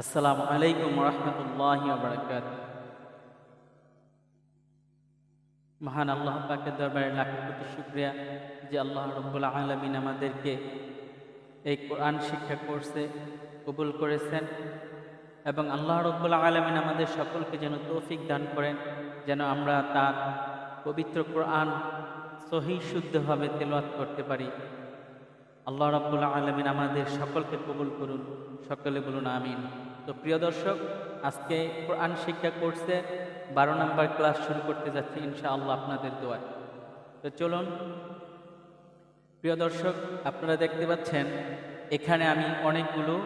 আসসালামু আলাইকুম রহমতুল্লাহ বারকাত মহান আল্লাহ পাকের দরবারে লাখ কোটি শুক্রিয়া যে আল্লাহ রব্বুল আলমিন আমাদেরকে এই কোরআন শিক্ষা কোর্সে কবুল করেছেন এবং আল্লাহ রব্বুল আলমিন আমাদের সকলকে যেন তৌফিক দান করেন, যেন আমরা তার পবিত্র কোরআন সহি শুদ্ধভাবে তেলাওয়াত করতে পারি। আল্লাহ রাব্বুল আলমিন আমাদের সকলকে কবুল করুন। সকলে বলুন, আমিন। তো প্রিয় দর্শক, আজকে কোরআন শিক্ষা কোর্সে বারো নম্বর ক্লাস শুরু করতে যাচ্ছি ইনশাআল্লাহ আপনাদের দোয়ায়। তো চলুন, প্রিয় দর্শক, আপনারা দেখতে পাচ্ছেন, এখানে আমি অনেকগুলো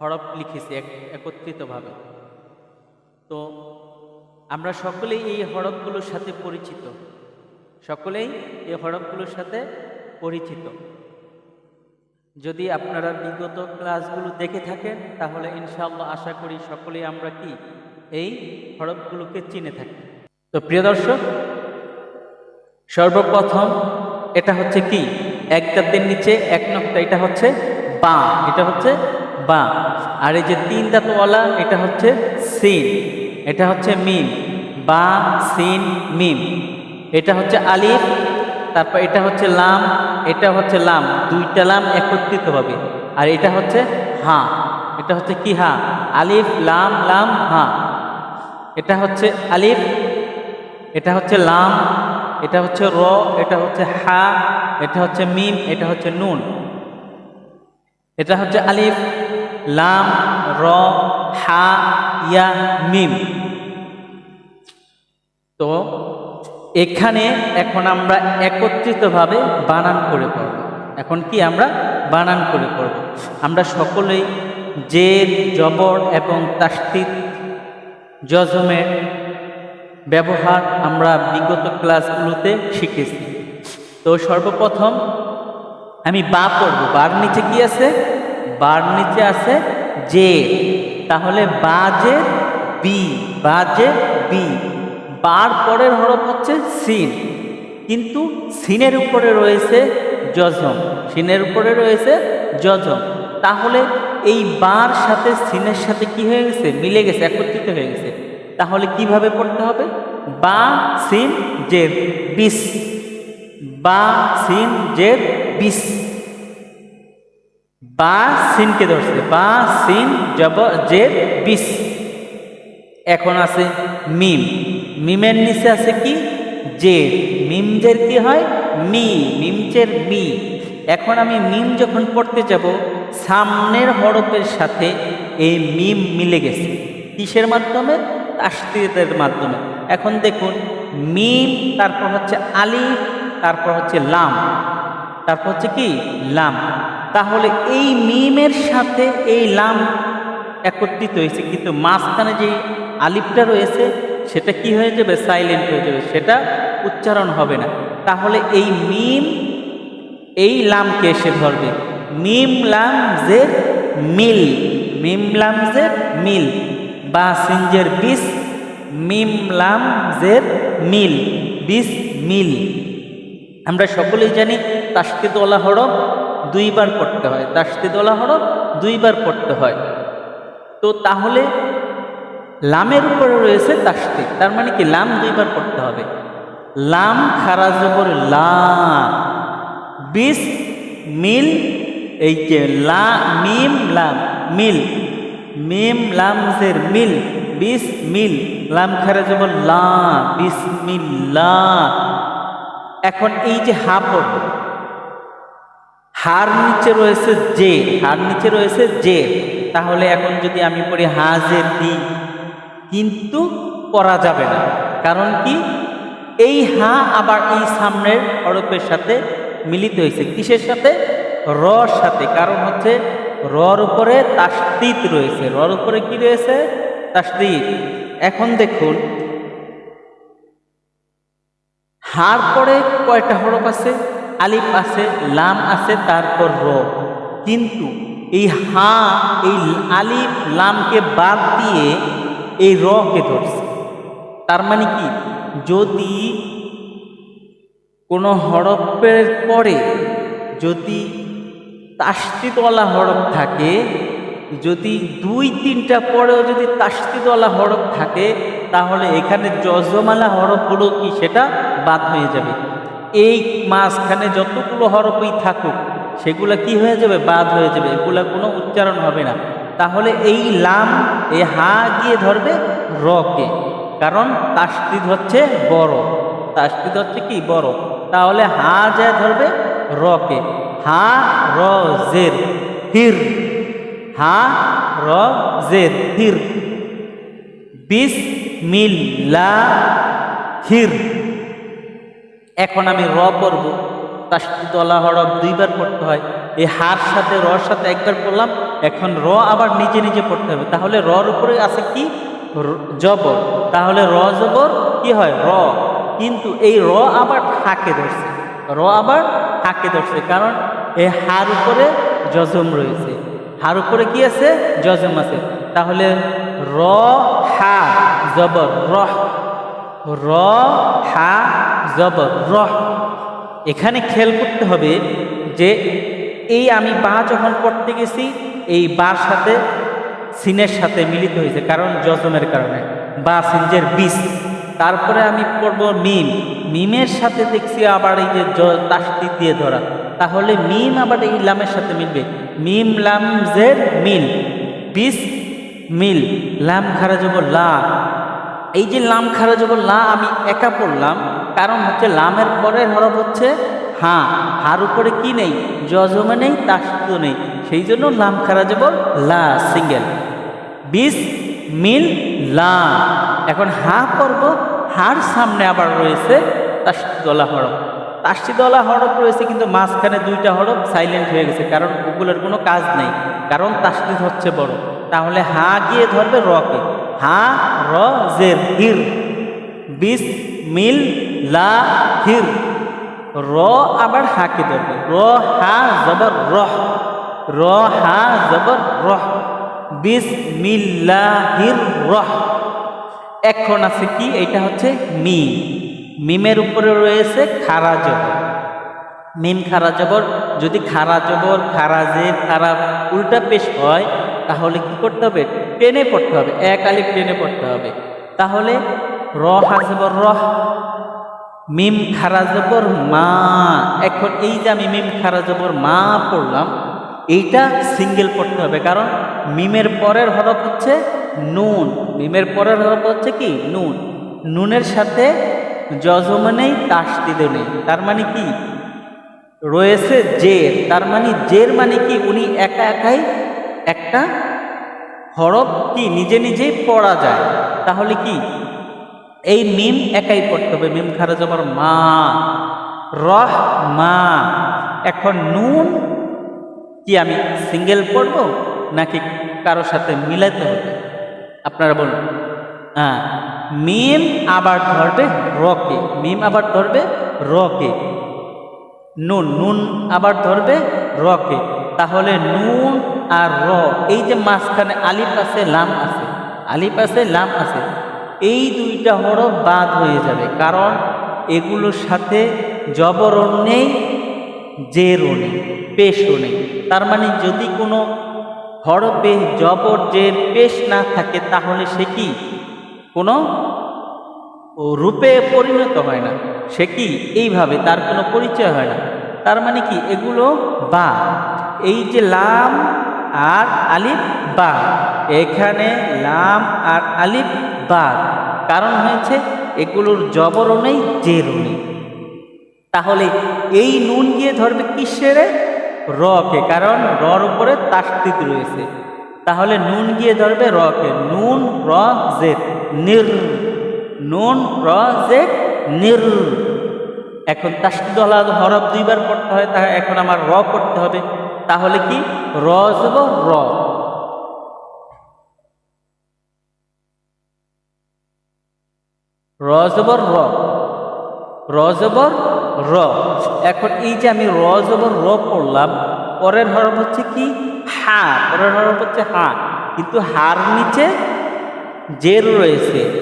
হরফ লিখেছি এক- একত্রিতভাবে। তো আমরা সকলেই এই হরফগুলোর সাথে পরিচিত। সকলেই এই হরফগুলোর সাথে পরিচিত। যদি আপনারা বিগত ক্লাসগুলো দেখে থাকেন, তাহলে ইনশাআল্লাহ আশা করি সকলেই আমরা কি? এই হরফগুলোকে চিনে থাকি। তো প্রিয় দর্শক, সর্বপ্রথম এটা হচ্ছে কি? এক দাঁতের নিচে এক নক্তা এটা হচ্ছে বা, এটা হচ্ছে বা। আর এই যে তিন দাঁতওয়ালা এটা হচ্ছে সিন, এটা হচ্ছে মিম। বা, সিন, মিম। এটা হচ্ছে আলিফ তারপর এটা হচ্ছে লাম এটা হচ্ছে লাম দুইটা লাম একত্রিত হবে আর এটা হচ্ছে হা এটা হচ্ছে কি হা আলিফ লাম লাম হা এটা হচ্ছে আলিফ এটা হচ্ছে লাম এটা হচ্ছে র এটা হচ্ছে হা এটা হচ্ছে মিম এটা হচ্ছে নুন এটা হচ্ছে আলিফ লাম র হা ইয়া মিম তো এখানে এখন আমরা একত্রিতভাবে বানান করে পড়ব। এখন কি আমরা বানান করে পড়ব? আমরা সকলেই জের জবর এবং তাস্তিত জজমের ব্যবহার আমরা বিগত ক্লাসগুলোতে শিখেছি। তো সর্বপ্রথম আমি বা পড়ব। বার নিচে কি আছে? বার নিচে আছে যে তাহলে বাজে বি। বাজে বি। বার পরের হরফ হচ্ছে সিন। কিন্তু সিনের উপরে রয়েছে যজম। সিনের উপরে রয়েছে যজম। তাহলে এই বার সাথে সিনের সাথে কি হয়ে গেছে? মিলে গেছে, একত্রিত হয়ে গেছে। তাহলে কীভাবে পড়তে হবে? বা, সিন, জের, বিস। বা, সিন, জের, বিস। বা, সিনকে ধরছে। বা, সিন, জব, জের, বিস। এখন আছে মিম। মিমের নিচে আছে কি? জে মিমজের কি হয়? মি। মিমজের মি এখন আমি মিম যখন পড়তে যাব, সামনের হরফের সাথে এই মিম মিলে গেছে। কিসের মাধ্যমে? তাস্তিদের মাধ্যমে। এখন দেখুন, মিম, তারপর হচ্ছে আলিফ, তারপর হচ্ছে লাম। তারপর হচ্ছে কি? লাম। তাহলে এই মিমের সাথে এই লাম একত্রিত হয়েছে, কিন্তু মাঝখানে যে আলিফটা রয়েছে সেটা কি হয়ে যাবে? সাইলেন্ট হয়ে যাবে। সেটা উচ্চারণ হবে না। তাহলে এই মিম, এই লামকে এসে ধরবে। মিম লাম জের মিল। মিম লাম জের মিল। বা সিঞ্জের বিস, মিম লাম জের মিল। বিস মিল। আমরা সকলেই জানি তাস্তিদওয়ালা হরফ দুইবার পড়তে হয়। তাস্তিদওয়ালা হরফ দুইবার পড়তে হয়। তো তাহলে লামের উপরে রয়েছে তাস্তি তার মানে কি, লাম দুইবার পড়তে হবে। লাম খারা জবর লা বিস মিল, এই যে লা, মিম, লাম, মিল, মিম, লাম জের মিল বিস মিল, লাম খারা জবর লা বিস মিল, লা। এখন এই যে হা পড়ব হার নিচে রয়েছে জে, হার নিচে রয়েছে জে। তাহলে এখন যদি আমি পড়ি হাজের দি কিন্তু করা যাবে না। কারণ কি? এই হা আবার এই সামনের হরফের সাথে মিলিত হয়েছে। কিসের সাথে? রর সাথে। কারণ হচ্ছে রর উপরে তাস্তিত রয়েছে। রর উপরে কি রয়েছে? তাস্তিত এখন দেখুন, হার পরে কয়টা হরফ আছে? আলিফ আছে, লাম আছে, তারপর র। কিন্তু এই হা, এই আলিফ, লামকে বাদ দিয়ে এই রকে ধরছে। তার মানে কি? যদি কোনো হরফের পরে যদি তাস্তিতওয়ালা হরফ থাকে, যদি দুই তিনটা পরেও যদি তাস্তিদওয়ালা হরফ থাকে, তাহলে এখানে যজমালা হরফগুলো কি? সেটা বাদ হয়ে যাবে। এই মাঝখানে যতগুলো হরফই থাকুক, সেগুলো কি হয়ে যাবে? বাদ হয়ে যাবে। এগুলা কোনো উচ্চারণ হবে না। তাহলে এই লাম, এই হা গিয়ে ধরবে রকে। কারণ তাস্তিদ হচ্ছে বড়। তাস্তিদ হচ্ছে কি? বড়। তাহলে হা যায় ধরবে রকে। হা র জের, হির। হা র জের, হির। বিস মিল লা হির। এখন আমি র পড়ব। তাস্তিদলা হরফ দুইবার পড়তে হয়। এই হার সাথে রর সাথে একবার পড়লাম। এখন র আবার নিজে নিজে পড়তে হবে। তাহলে রর উপরে আছে কি? জবর। তাহলে র, জবর, কি হয়? র। কিন্তু এই র আবার হাকে ধরছে। র আবার হাকে ধরছে। কারণ এই হার উপরে জজম রয়েছে। হার উপরে কি আছে? জজম আছে। তাহলে র, হা, জবর, রহ। র, হা, জবর, রহ। এখানে খেয়াল করতে হবে যে এই আমি বা যখন পড়তে গেছি এই বার সাথে সিনের সাথে মিলিত হয়েছে। কারণ জজমের কারণে বা সিনজের বিষ। তারপরে আমি পড়ব মিম। মিমের সাথে দেখছি আবার এই যে তাসদি দিয়ে ধরা। তাহলে মিম আবার এই লামের সাথে মিলবে। মিম লাম জের মিল। বিষ মিল। লাম খারা যাব লা। এই যে লাম খারা যখন লা আমি একা পড়লাম। কারণ হচ্ছে লামের পরের হরফ হচ্ছে হা হার উপরে কি নেই? জজমে নেই তাস্ত নেই। সেই জন্য লাম খারা যাব লা, সিঙ্গেল। বিস মিল, লা। এখন হা পর্ব, হার সামনে আবার রয়েছে তাস্তিদলা হরফ। তাস্তিদলা হরফ রয়েছে কিন্তু মাঝখানে দুইটা হরফ সাইলেন্ট হয়ে গেছে, কারণ ওগুলোর কোনো কাজ নেই। কারণ তাস্তিদ হচ্ছে বড়। তাহলে হা গিয়ে ধরবে রকে হা, র, জের, হির। বিস মিল, লা, হির। র আবার হাকে ধরবে? র, হা, জবর, রহ। র, হা, জবর, রহ। বিস মিল্লাহির রহ এখন আছে কি? এটা হচ্ছে মিম। মিমের উপরে রয়েছে খারা জবর। মিম, খারা জবর, যদি খারা জবর খারাজের খারাপ উল্টা পেশ হয়, তাহলে কি করতে হবে? টেনে পড়তে হবে। এক আলিফ টেনে পড়তে হবে। তাহলে র হাজবর রহ। মিম খারা জবর মা। এখন এই যে আমি মিম খারা জবর মা পড়লাম, এইটা সিঙ্গেল পড়তে হবে। কারণ মিমের পরের হরফ হচ্ছে নুন। মিমের পরের হরফ হচ্ছে কি? নুন। নুনের সাথে যজম নেই, তাসদিদ নেই। তার মানে কি? রয়েছে জের। তার মানে জের মানে কি? উনি একা একাই একটা হরফ কি? নিজে নিজেই পড়া যায়। তাহলে কি? এই মিম একাই পড়তে হবে। মিম খারা জবর মা। রহ মা এখন নুন কি আমি সিঙ্গেল পড়ব নাকি কারও সাথে মিলাতে হবে? আপনারা বলুন। হ্যাঁ মিম আবার ধরবে রকে। মিম আবার ধরবে রকে। নুন নুন আবার ধরবে রকে। তাহলে নুন আর র, এই যে মাঝখানে আলিফ আছে, লাম আছে। আলিফ আছে, লাম আছে। এই দুইটা হরফ বাদ হয়ে যাবে, কারণ এগুলোর সাথে জবরণ নেই জেরও নেই পেশও নেই। তার মানে যদি কোনো হরফে জবর, জের, পেশ না থাকে, তাহলে সে কি? কোনো রূপে পরিণত হয় না। সে কি? এইভাবে তার কোনো পরিচয় হয় না। তার মানে কি? এগুলো বা এই যে লাম আর আলিফ বা এখানে লাম আর আলিফ বা কারণ হয়েছে, এগুলোর জবরও নেই, জেরও তাহলে এই নুন গিয়ে ধরবে কিসের? রকে, কারণ রর উপরে তাস্তিত রয়েছে। তাহলে নুন গিয়ে ধরবে রকে। নুন, র জেদ নির। নুন, র জেদ নির। এখন তাস্তিদ হরফ দুইবার পড়তে হয় তা এখন আমার র পড়তে হবে। তাহলে কি? র র। র জবর র। র জবর র। এখন এই যে আমি র জবর র পড়লাম, পরের হরফ হচ্ছে কি? হা। পরের হরফ হচ্ছে হা। কিন্তু হার নিচে জের রয়েছে।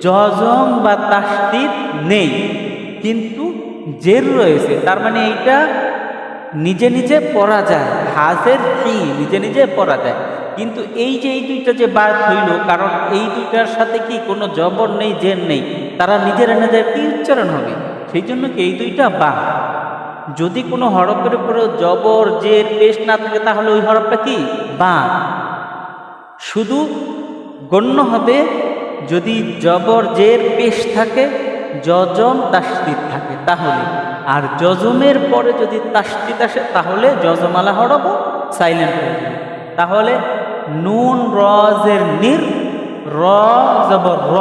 জজম বা তাস্তিদ নেই। কিন্তু জের রয়েছে। তার মানে এইটা নিজে নিজে পড়া যায়। হাজের কি নিজে নিজে পড়া যায়। কিন্তু এই যে এই দুইটা যে বাদ হইল, কারণ এই দুইটার সাথে কি কোনো জবর নেই জের নেই, তারা নিজেরা নিজের কি উচ্চারণ হবে? সেই জন্য কি এই দুইটা বা যদি কোনো হরফের উপরে জবর, জের, পেশ না থাকে, তাহলে ওই হরফটা কি? বা শুধু গণ্য হবে, যদি জবর, জের, পেশ থাকে, যজম তাস্তিদ থাকে, তাহলে। আর যজমের পরে যদি তাস্তিত আসে, তাহলে যজমালা হরফ সাইলেন্ট হয়ে তাহলে নুন রজের নির, র জবর র।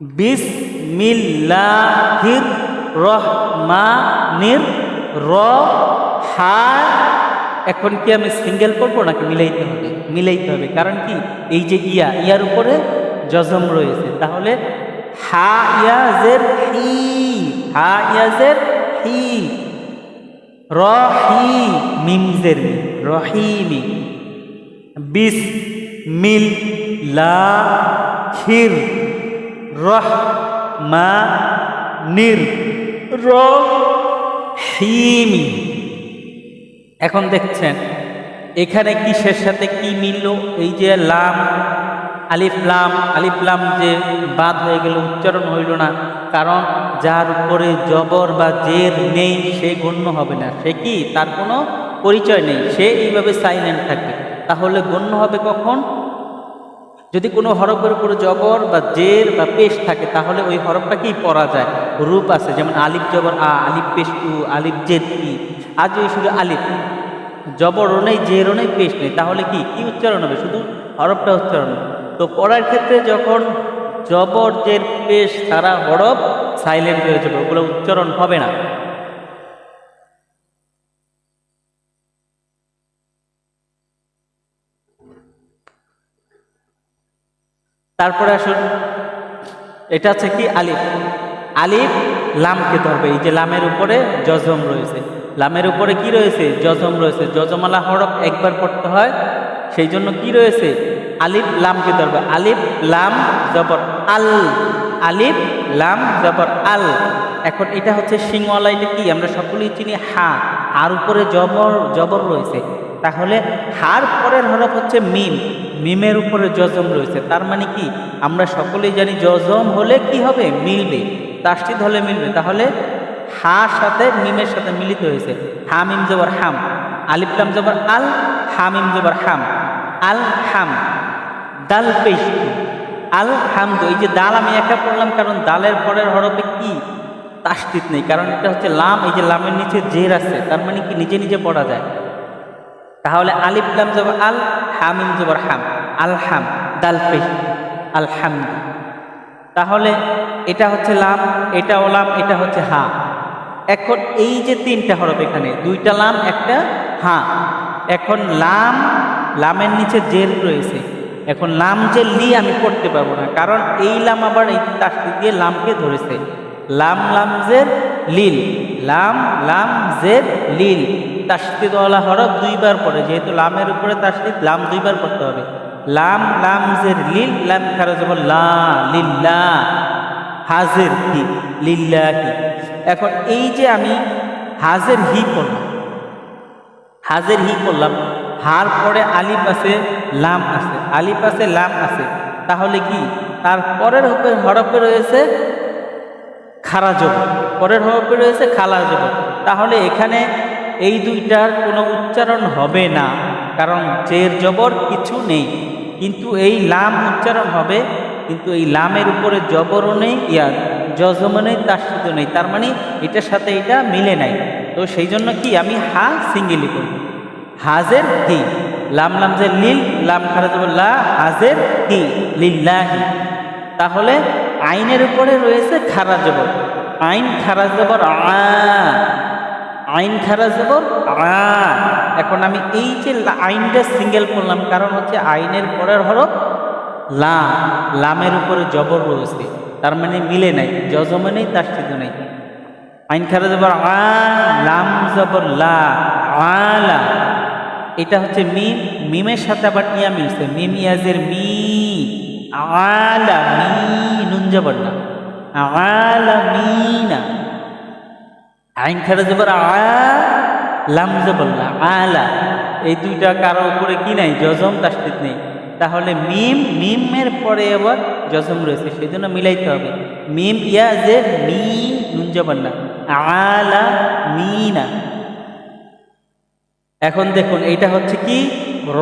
বিসমিল্লাহির রহমানির র, হা, এখন কি আমি সিঙ্গেল পড়ব নাকি মিলাইতে হবে? মিলাইতে হবে, কারণ কি? এই যে ইয়া, ইয়ার উপরে জজম রয়েছে। তাহলে হা ইয়াজের হি, হা ইয়াজের হি। রহি রহিমি। বিস মিল লা খির রহ মা নির রহিমি। এখন দেখছেন, এখানে কিসের সাথে কি মিলল? এই যে লাম, আলিফ লাম আলিফ লাম যে বাদ হয়ে গেল, উচ্চারণ হইল না। কারণ যার উপরে জবর বা জের নেই, সে গণ্য হবে না। সে কি? তার কোনো পরিচয় নেই। সে এইভাবে সাইলেন্ট থাকবে তাহলে গণ্য হবে কখন? যদি কোনো হরফের উপরে জবর বা জের বা পেশ থাকে, তাহলে ওই হরফটা কি পড়া যায়। রূপ আছে, যেমন আলিফ জবর আ, আলিফ পেশ উ, আলিফ জেদ ই। আজ ওই শুধু আলিফ। জবরও নেই, জেরও নেই, পেশ নেই। তাহলে কি? কি উচ্চারণ হবে? শুধু হরফটা উচ্চারণ তো পড়ার ক্ষেত্রে যখন জবর, জের, পেশ তারা হরফ সাইলেন্ট হয়ে যাবে, ওগুলো উচ্চারণ হবে না। তারপরে আসুন, এটা হচ্ছে কি? আলিফ। আলিফ, লামকে ধরবে, এই যে লামের উপরে জজম রয়েছে। লামের উপরে কি রয়েছে? জজম রয়েছে। জজমালা হরফ একবার পড়তে হয়, সেই জন্য কি রয়েছে? আলিফ, লামকে ধরবে। আলিফ, লাম, জবর, আল। আলিফ, লাম, জবর, আল। এখন এটা হচ্ছে সিংওয়ালা, এটা কি? আমরা সকলেই চিনি হা। আর উপরে জবর জবর রয়েছে। তাহলে হার পরের হরফ হচ্ছে মিম। মিমের উপরে জজম রয়েছে। তার মানে কি? আমরা সকলেই জানি জজম হলে কি হবে? মিলবে। তাস্তিদ হলে মিলবে। তাহলে হা সাথে মিমের সাথে মিলিত হয়েছে। হা, মিম, জবর, হাম। আলিফলাম জবর, আল। হামিম জবর, হাম। আল, হাম। দাল, পেশ। আল হামদু এই যে দাল আমি একা পড়লাম, কারণ দালের পরের হরফে কি তাস্তিত নেই, কারণ এটা হচ্ছে লাম, এই যে লামের নিচে জের আছে, তার মানে কি নিজে নিজে পড়া যায়। তাহলে আলিফ, লাম জবর, আল, হামিম জবর, হাম আল হাম দাল পেশ আল হামদু তাহলে এটা হচ্ছে লাম, এটা ওলাম, এটা হচ্ছে হা। এখন এই যে তিনটা হরফ এখানে, দুইটা লাম, একটা হা। এখন লাম, লামের নিচে জের রয়েছে। এখন লাম যে লি আমি পড়তে পারব না, কারণ এই লাম আবার এই তাস্তি দিয়ে লামকে ধরেছে। লাম লাম জের লিল, লাম লাম জের লিল। তাস্তিদওয়ালা হরফ দুইবার পড়ে, যেহেতু লামের উপরে তাস্তিদ লাম দুইবার পড়তে হবে। লাম লাম জের লিল, লাম খারা যাব লা লিল্লা হাজের হি লিল্লাহি এখন এই যে আমি হাজের হি করলাম হাজের হি করলাম হার পরে আলিফ আছে লাম আছে, আলিফ আছে, লাম আছে। তাহলে কি? তার পরের হরফে হরফে রয়েছে খারা জব পরের হরফে রয়েছে খালা জব তাহলে এখানে এই দুইটার কোনো উচ্চারণ হবে না, কারণ জের জবর কিছু নেই। কিন্তু এই লাম উচ্চারণ হবে, কিন্তু এই লামের উপরে জবরও নেই, ইয়া জজমও নেই তার সাথে নেই। তার মানে এটার সাথে এটা মিলে নাই। তো সেই জন্য কি আমি হা সিঙ্গেলি করব? হাজের হি লাম লাম যে লিল, লাম যাব লা, হাজের হি লিল্লাহি। তাহলে আইনের উপরে রয়েছে খারা জবর। আইন খারা জবর আ। আইন খারা জবর আ। এখন আমি এই যে আইনটা সিঙ্গেল করলাম কারণ হচ্ছে আইনের পরের হরফ লা। লামের উপরে জবর রয়েছে। তার মানে মিলে নাই জজমে নেই তার সাথে নেই। আইন খারা জবর আ, লাম জবর লা আলা এটা হচ্ছে মিম, মিমের সাথে আবার ইয়া মিলছে। মিম ইয়াজের মি, আলা মি, নুন না। আলা মিনা আইন খারা জবর, আ, লাম না। আলা, এই দুইটা কারও উপরে কি নাই জজম তাস্তিদ নেই। তাহলে মিম, মিমের পরে আবার জজম রয়েছে সেই জন্য মিলাইতে হবে। মিম ইয়া যে মি, নুন না। আলা মিনা এখন দেখুন, এইটা হচ্ছে কি? র।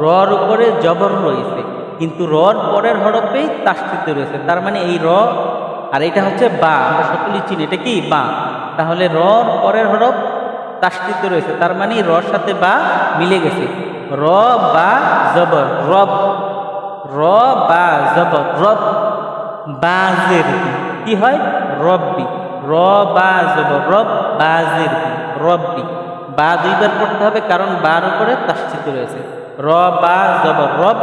রর উপরে জবর রয়েছে। কিন্তু রর পরের হরফেই তাস্তিত রয়েছে। তার মানে এই র আর এটা হচ্ছে বা, আমরা সকলেই চিনি। এটা কি? বা। তাহলে রর পরের হরফ তাস্তিত রয়েছে। তার মানে রর সাথে বা মিলে গেছে। র বা জবর, রব। র বা জবর, রব। বাজের কি হয়? রব্বি। র বা জবর, রব বাজের রব্বি। বা দুইবার পড়তে হবে, কারণ বার উপরে তাশ্চিত রয়েছে। র, বা, জবর, রব।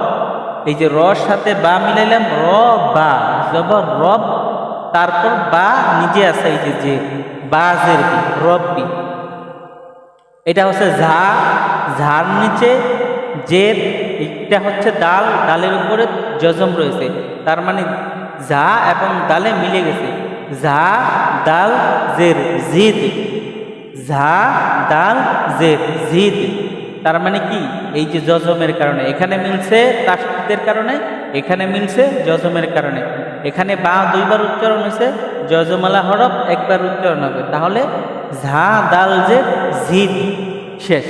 এই যে র সাথে বা মিলাইলাম, র, বা, জবর, রব। তারপর বা নিজে আছে এই যে যে, বাজের বি রব্বি এটা হচ্ছে ঝা, ঝার নিচে জের এটা হচ্ছে ডাল ডালের উপরে জজম রয়েছে। তার মানে ঝা এবং ডালে মিলে গেছে। ঝা ডাল জের জিদ। ঝা, দাল জের জিদ। তার মানে কি? এই যে জজমের কারণে। এখানে মিলছে তাস্তিদের কারণে, এখানে মিলছে জজমের কারণে। এখানে বা দুইবার উচ্চারণ হয়েছে, জজমালা হরফ একবার উচ্চারণ হবে। তাহলে ঝা, দাল জের জিদ, শেষ।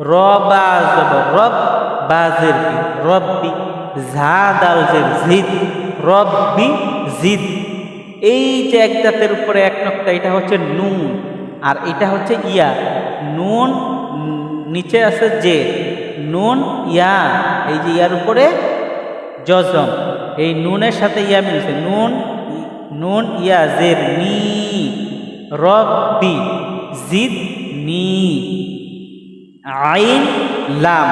র, বা জবর রব বাজের রব্বি ঝা, দাল জের জিদ। রব্বি জিদ। এই যে এক জাতের উপরে এক নক্তা, এটা হচ্ছে নুন। আর এটা হচ্ছে ইয়া। নুন, নিচে আছে যে নুন, ইয়া, এই যে ইয়ার উপরে জজম এই নুনের সাথে ইয়া মিলছে। নুন নুন, ইয়া, জের, নি, রব্বি, জিদ, নি, আইন, লাম।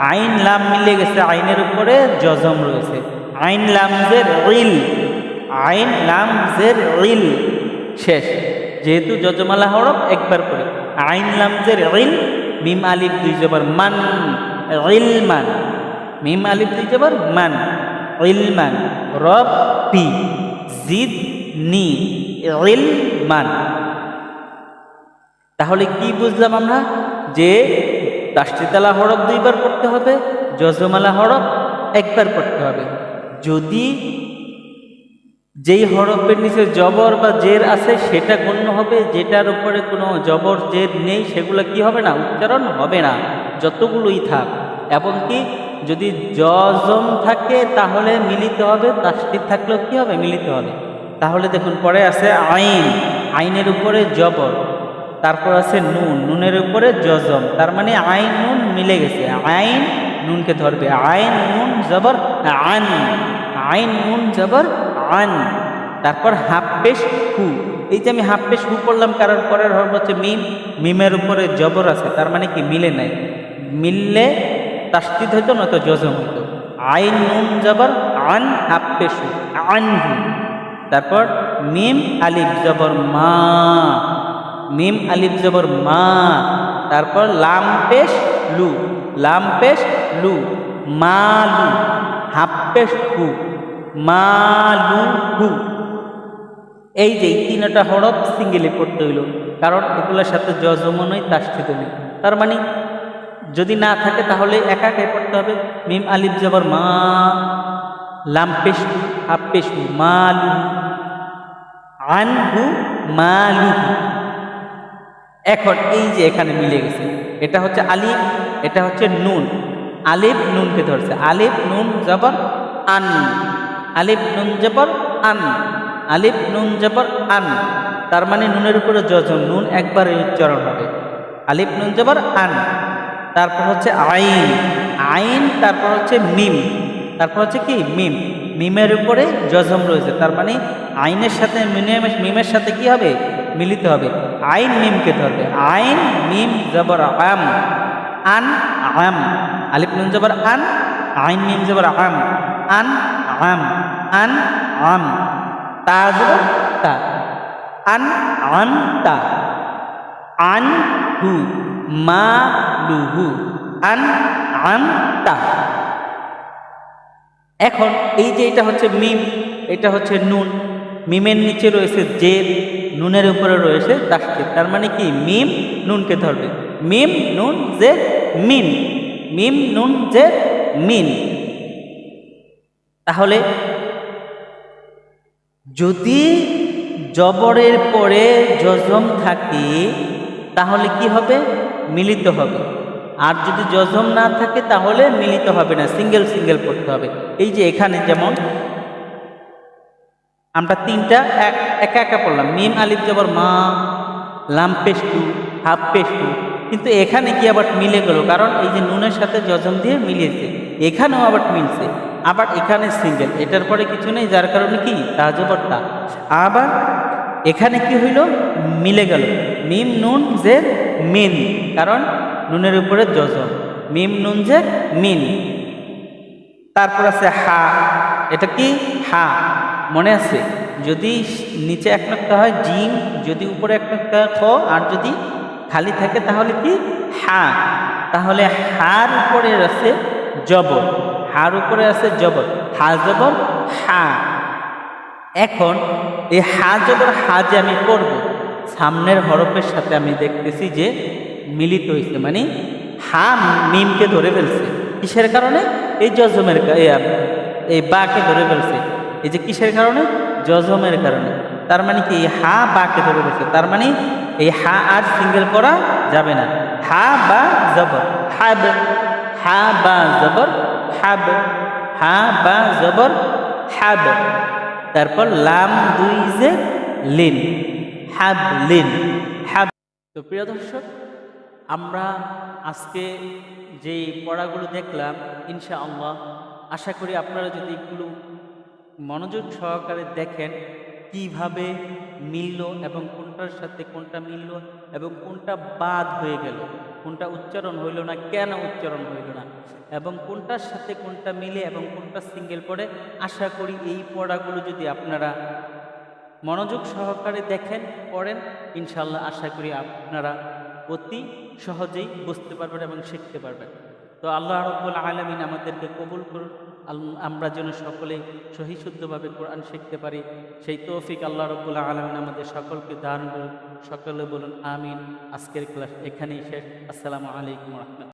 আইন, লাম মিলে গেছে। আইনের উপরে জজম রয়েছে। আইন, লাম, জের, ইল। আইন, লাম, জের, ইল। শেষ। যেহেতু যজমালা হরফ একবার করে। আইন লাম জের ইল, মিম আলিফ দুই জবর মান ইল মান মিম আলিফ দুই জবর মান ইল মান রব, পি, জিদ, নি ইল মান তাহলে কি বুঝলাম আমরা? যে তাস্তিতালা হরফ দুইবার পড়তে হবে, যজমালা হরফ একবার পড়তে হবে। যদি যেই হরফের নিচে জবর বা জের আছে, সেটা গণ্য হবে। যেটার উপরে কোনো জবর, জের নেই, সেগুলো কি হবে না? উচ্চারণ হবে না। যতগুলোই থাক। এমনকি যদি জজম থাকে, তাহলে মিলিত হবে। তাস্তির থাকলেও কি হবে? মিলিত হবে। তাহলে দেখুন, পরে আছে আইন। আইনের উপরে জবর। তারপর আছে নুন। নুনের উপরে জজম তার মানে আইন, নুন মিলে গেছে। আইন, নুনকে ধরবে। আইন, নুন, জবর, আন। আইন, নুন, জবর আন, তারপর হাফ পেশ হু। এই যে আমি হাফ পেশ হু করলাম, কারণ পরের হরফ হচ্ছে মিম। মিমের উপরে জবর আছে, তার মানে কি মিলে নাই। মিললে তাস্তিদ হইতো, নয়তো জজম হইতো। আইন, নুন, জবর, আন হাফ পেশ হু, আন হু। তারপর মিম, আলিফ, জবর, মা। মিম, আলিফ, জবর, মা। তারপর লাম, পেশ, লু। লাম, পেশ, লু। মা, লু। হাফ পেশ হু। মা লু এই যে তিনটা হরফ সিঙ্গেলে পড়তে হইল, কারণ এগুলোর সাথে যজমনই তাষ্ঠিত নেই তার মানে যদি না থাকে তাহলে একা একাই পড়তে হবে। মিম, আলিফ, জবর, মা, লাম, পেশ, হাফ, পেশ হু মা আনহু, মালুহু। এখন এই যে এখানে মিলে গেছে, এটা হচ্ছে আলিফ, এটা হচ্ছে নুন। আলিফ নুনকে ধরছে। আলিফ, নুন, জবর, আন। আলিফ নুন জবর আন, আলিফ নুন জবর আন, তার মানে নুনের উপরে যজম নুন একবারে উচ্চারণ হবে। আলিফ নুন জবর আন, তারপর হচ্ছে আইন আইন তারপর হচ্ছে মিম, তারপর হচ্ছে কি? মিম, মিমের উপরে জজম রয়েছে, তার মানে আইনের সাথে মিমের মিমের সাথে কি হবে? মিলিত হবে। আইন মিমকে ধরবে। আইন, মিম, জবর, আম, আন, আম, আলিফ নুন জবর আন আইন মিম জবর আম, আন আম আন, আম। তা জবর তা। আন আন, তা। আন, হু, মা লুহু আন আন তা। এখন এই যে এটা হচ্ছে মিম, এটা হচ্ছে নুন। মিমের নিচে রয়েছে জের নুনের উপরে রয়েছে তাসদিদ তার মানে কি? মিম নুনকে ধরবে। মিম, নুন জে মিন মিম, নুন জে মিন তাহলে যদি জবরের পরে জজম থাকে, তাহলে কি হবে? মিলিত হবে। আর যদি জজম না থাকে, তাহলে মিলিত হবে না। সিঙ্গেল সিঙ্গেল পড়তে হবে। এই যে এখানে যেমন আমরা তিনটা এক, একা একা পড়লাম। মিম, আলিফ, জবর, মা, লাম পেস্টু হাফ পেশটু কিন্তু এখানে কি আবার মিলে গেল? কারণ এই যে নুনের সাথে জজম দিয়ে মিলিয়েছে, এখানেও আবার মিলছে, আবার এখানে সিঙ্গেল এটার পরে কিছু নেই, যার কারণে কি? তা জবর তা আবার এখানে কি হইল? মিলে গেল। মিম নুন যে মিন, কারণ নুনের উপরে জজম মিম নুন যে মিন। তারপর আছে হা, এটা কি? হা, মনে আছে? যদি নিচে এক নক্তা হয়, জিম, যদি উপরে এক নক্তা খ আর যদি খালি থাকে তাহলে কি? হা। তাহলে হার উপরে আছে জবর। হার উপরে আছে জবর। হা জবর হা। এখন এই হা জবর হা যে আমি পড়ব সামনের হরফের সাথে আমি দেখতেছি যে মিলিত হয়েছে মানে হা মিমকে ধরে ফেলছে। কিসের কারণে? এই জজমের এই, বাকে ধরে ফেলছে। এই যে কিসের কারণে? জজমের কারণে। তার মানে কি? হা বাকে ধরে ফেলছে। তার মানে এই হা আর সিঙ্গেল করা যাবে না। হা বা জবর। হাব। হা বা জবর। হাব। হা বা জবর। হাব। তারপর লাম দুই যে লিন। Hub Lin. হাব। তো প্রিয় দর্শক, আমরা আজকে যে পড়াগুলো দেখলাম ইনশা আল্লাহ আশা করি আপনারা যদি এগুলো মনোযোগ সহকারে দেখেন, কীভাবে মিলল এবং কোনটার সাথে কোনটা মিলল এবং কোনটা বাদ হয়ে গেল? কোনটা উচ্চারণ হইল না, কেন উচ্চারণ হইল না? এবং কোনটার সাথে কোনটা মিলে এবং কোনটা সিঙ্গেল পড়ে? আশা করি এই পড়াগুলো যদি আপনারা মনোযোগ সহকারে দেখেন, পড়েন ইনশাল্লাহ আশা করি আপনারা অতি সহজেই বুঝতে পারবেন এবং শিখতে পারবেন। তো আল্লাহ রব্বুল আলমিন আমাদেরকে কবুল করুন। আমরা যেন সকলে সহিশুদ্ধভাবে কোরআন শিখতে পারি। সেই তৌফিক আল্লাহ রব্বুল আলমিন আমাদের সকলকে দান করুন। সকলে বলুন আমিন। আজকের ক্লাস এখানেই শেষ। আসসালামু আলাইকুম রহমতুল্লাহ।